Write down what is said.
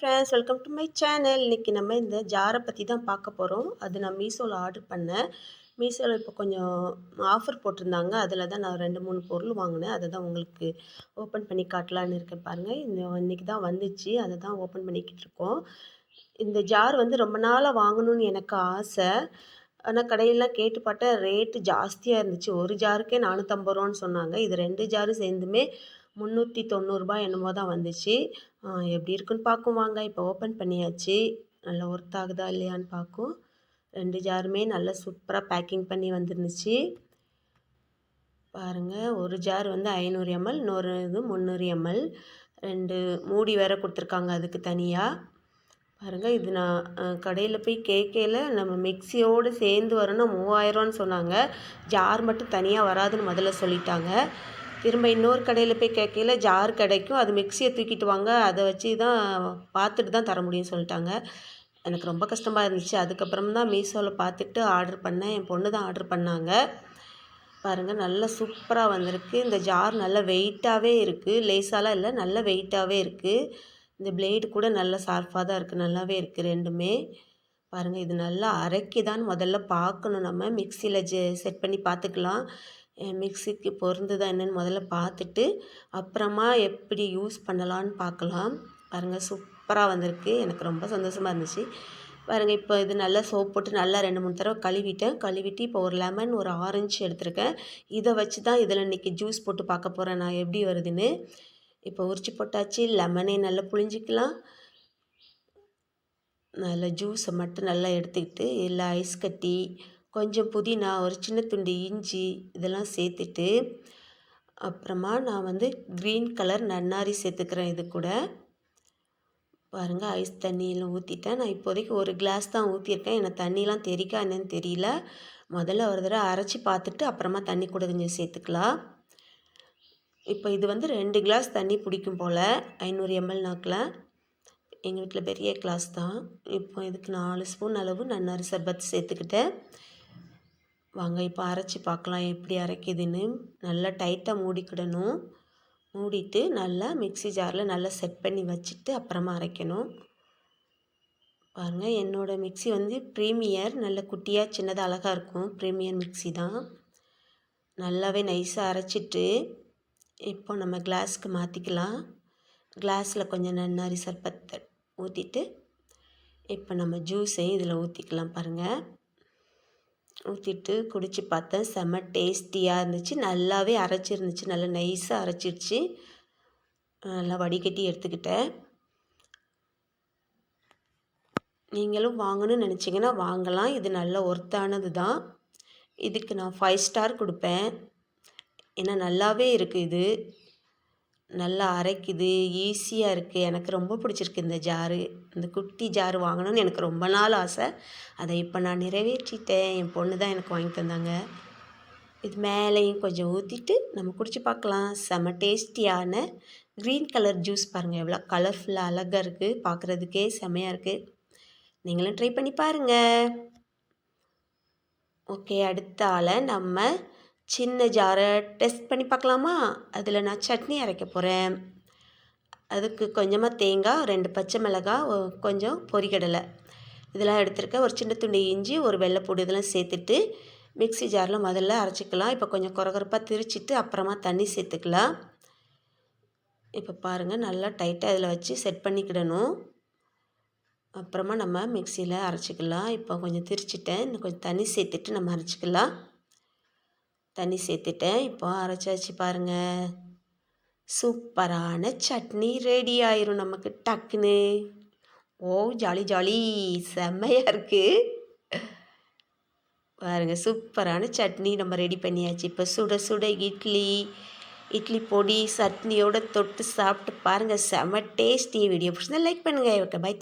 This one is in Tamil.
Friends welcome to my channel இன்றைக்கி நம்ம இந்த ஜாரை பற்றி தான் பார்க்க போகிறோம் அது நான் மீஷோவில் ஆர்டர் பண்ணேன். மீஷோவில் இப்போ கொஞ்சம் ஆஃபர் போட்டிருந்தாங்க. அதில் தான் நான் ரெண்டு மூணு பொருள் வாங்கினேன். அதை தான் உங்களுக்கு ஓப்பன் பண்ணி காட்டலான்னு இருக்கேன் பாருங்கள் இந்த இன்றைக்கி தான் வந்துச்சு. அதை தான் ஓப்பன் பண்ணிக்கிட்டு இருக்கோம். இந்த ஜார் வந்து ரொம்ப நாளாக வாங்கணும்னு எனக்கு ஆசை. ஆனால் கடையிலாம் கேட்டு பார்த்தா ரேட்டு ஜாஸ்தியாக இருந்துச்சு. ஒரு ஜாருக்கே நானூற்றம்பது ரூபான்னு சொன்னாங்க. இது ரெண்டு ஜாரு சேர்ந்துமே முந்நூற்றி தொண்ணூறுரூபா என்னமோ தான் வந்துச்சு. எப்படி இருக்குன்னு பார்க்கும் வாங்க. இப்போ ஓப்பன் பண்ணியாச்சு. நல்லா ஒர்த் ஆகுதா இல்லையான்னு பார்க்கும். ரெண்டு ஜாருமே நல்லா சூப்பராக பேக்கிங் பண்ணி வந்துருந்துச்சு. பாருங்கள் ஒரு ஜார் வந்து ஐநூறு எம்எல் இன்னொரு இது முந்நூறு எம்எல் ரெண்டு மூடி வேறு கொடுத்துருக்காங்க அதுக்கு தனியாக பாருங்கள் இது நான் கடையில் போய் கேட்கல. நம்ம மிக்சியோடு சேர்ந்து வரணும் மூவாயிரம்னு சொன்னாங்க. ஜார் மட்டும் தனியாக வராதுன்னு முதல்ல சொல்லிட்டாங்க. திரும்ப இன்னொரு கடையில் போய் கேட்கல. ஜார் கிடைக்கும். அது மிக்சியை தூக்கிட்டு வாங்க. அதை வச்சு தான் பார்த்துட்டு தான் தர முடியும்னு சொல்லிட்டாங்க. எனக்கு ரொம்ப கஷ்டமாக இருந்துச்சு. அதுக்கப்புறம் தான் மீஷோவில் பார்த்துட்டு ஆர்டர் பண்ணேன். என் பொண்ணு தான் ஆர்டர் பண்ணாங்க. பாருங்கள் நல்லா சூப்பராக வந்திருக்கு. இந்த ஜார் நல்ல வெயிட்டாகவே இருக்குது லேசாலாம் இல்லை நல்ல வெயிட்டாகவே இருக்குது இந்த பிளேடு கூட நல்லா ஷார்ப்பாக தான் இருக்குது நல்லாவே இருக்குது ரெண்டுமே. பாருங்கள் இது நல்லா அரைக்கிதான்னு முதல்ல பார்க்கணும் நம்ம. மிக்சியில் ஜெ செட் பண்ணி பார்த்துக்கலாம். மிக்சிக்கு பொருந்துதா என்னென்னு முதல்ல பார்த்துட்டு அப்புறமா எப்படி யூஸ் பண்ணலான்னு பார்க்கலாம். பாருங்கள் சூப்பராக வந்திருக்கு. எனக்கு ரொம்ப சந்தோஷமாக இருந்துச்சு. பாருங்கள் இப்போ இது நல்லா சோப் போட்டு நல்லா ரெண்டு மூணு தடவை கழுவிட்டேன். கழுவிட்டு இப்போ ஒரு லெமன் ஒரு ஆரஞ்சு எடுத்திருக்கேன். இதை வச்சு தான் இதில் இன்றைக்கி ஜூஸ் போட்டு பார்க்க போகிறேன் நான் எப்படி வருதுன்னு. இப்போ உரிச்சு போட்டாச்சு லெமனே நல்லா புழிஞ்சிக்கலாம். நல்லா ஜூஸை மட்டும் நல்லா எடுத்துக்கிட்டு இல்லை ஐஸ் கட்டி கொஞ்சம் புதினா ஒரு சின்ன துண்டு இஞ்சி இதெல்லாம் சேர்த்துட்டு அப்புறமா நான் வந்து க்ரீன் கலர் நன்னாரி சேர்த்துக்கிறேன் இது கூட. பாருங்கள் ஐஸ் தண்ணியில் ஊற்றிட்டேன் நான் இப்போதைக்கு ஒரு கிளாஸ் தான் ஊற்றிருக்கேன் எனக்கு தண்ணிலாம் தெரிக்கா என்னன்னு தெரியல. முதல்ல ஒரு தடவை அரைச்சி பார்த்துட்டு அப்புறமா தண்ணி கூட கொஞ்சம் சேர்த்துக்கலாம். இப்போ இது வந்து ரெண்டு கிளாஸ் தண்ணி பிடிக்கும் போல் ஐநூறு எம்எல் நாக்கில். எங்கள் வீட்டில் பெரிய கிளாஸ் தான். இப்போ இதுக்கு நாலு ஸ்பூன் அளவு நன்னாரி சர்பத் சேர்த்துக்கிட்டேன் வாங்க இப்போ அரைச்சி பார்க்கலாம் எப்படி அரைக்குதுன்னு. நல்லா டைட்டாக மூடிக்கிடணும். மூடிட்டு நல்லா மிக்சி ஜாரில் நல்லா செட் பண்ணி வச்சுட்டு அப்புறமா அரைக்கணும். பாருங்கள் என்னோடய மிக்சி வந்து ப்ரீமியர் நல்ல குட்டியாக சின்னதாக அழகாக இருக்கும். ப்ரீமியர் மிக்சி தான். நல்லாவே நைஸாக அரைச்சிட்டு இப்போ நம்ம கிளாஸ்க்கு மாற்றிக்கலாம் கிளாஸில் கொஞ்சம் நன்னாரி சர்பத்தை ஊற்றிட்டு இப்போ நம்ம ஜூஸையும் இதில் ஊற்றிக்கலாம் பாருங்கள் ஊற்றிட்டு குடித்து பார்த்தேன் செம்ம டேஸ்டியாக இருந்துச்சு. நல்லாவே அரைச்சிருந்துச்சு நல்லா நைஸாக அரைச்சிருச்சு. நல்லா வடிகட்டி எடுத்துக்கிட்டேன். நீங்களும் வாங்கணும்னு நினச்சிங்கன்னா வாங்கலாம். இது நல்ல ஒர்த்தானது தான் இதுக்கு நான் ஃபைவ் ஸ்டார் கொடுப்பேன். ஏன்னா நல்லாவே இருக்குது இது. நல்லா அரைக்குது ஈஸியாக இருக்குது எனக்கு ரொம்ப பிடிச்சிருக்கு இந்த ஜாரு. இந்த குட்டி ஜாரு வாங்கணும்னு எனக்கு ரொம்ப நாள் ஆசை. அதை இப்போ நான் நிறைவேற்றிட்டேன். என் பொண்ணு தான் எனக்கு வாங்கி தந்தாங்க. இது மேலேயும் கொஞ்சம் ஊற்றிட்டு நம்ம குடிச்சு பார்க்கலாம். செம டேஸ்டியான க்ரீன் கலர் ஜூஸ் பாருங்கள் எவ்வளோ கலர்ஃபுல்லாக அழகாக இருக்குது பார்க்குறதுக்கே செமையாக இருக்குது நீங்களும் ட்ரை பண்ணி பாருங்கள் ஓகே அடுத்த ஆளை நம்ம சின்ன ஜாரை டெஸ்ட் பண்ணி பார்க்கலாமா? அதில் நான் சட்னி அரைக்க போகிறேன் அதுக்கு கொஞ்சமாக தேங்காய் ரெண்டு பச்சை மிளகாய் கொஞ்சம் பொரிக்கடலை இதெல்லாம் எடுத்துருக்கேன். ஒரு சின்ன துண்டு இஞ்சி ஒரு வெள்ளைப்பூடு இதெல்லாம் சேர்த்துட்டு மிக்சி ஜாரில் முதல்ல அரைச்சிக்கலாம். இப்போ கொஞ்சம் குறகுறப்பாக திரிச்சிட்டு அப்புறமா தண்ணி சேர்த்துக்கலாம். இப்போ பாருங்கள் நல்லா டைட்டாக இதில் வச்சு செட் பண்ணிக்கிடணும். அப்புறமா நம்ம மிக்சியில் அரைச்சிக்கலாம். இப்போ கொஞ்சம் திரிச்சிட்டேன். இன்னும் கொஞ்சம் தண்ணி சேர்த்துட்டு நம்ம அரைச்சிக்கலாம். தண்ணி சேர்த்துட்டேன். இப்போ அரைச்சாச்சு பாருங்கள் சூப்பரான சட்னி ரெடி ஆயிரும் நமக்கு. டக்குன்னு. ஓ ஜாலி ஜாலி. செம்மையாக இருக்குது பாருங்கள் சூப்பரான சட்னி நம்ம ரெடி பண்ணியாச்சு. இப்போ சுட சுட இட்லி இட்லி பொடி சட்னியோட தொட்டு சாப்பிட்டு பாருங்கள் செம்ம டேஸ்டி வீடியோ பிடிச்சிருந்தா லைக் பண்ணுங்கள் ஓகே பை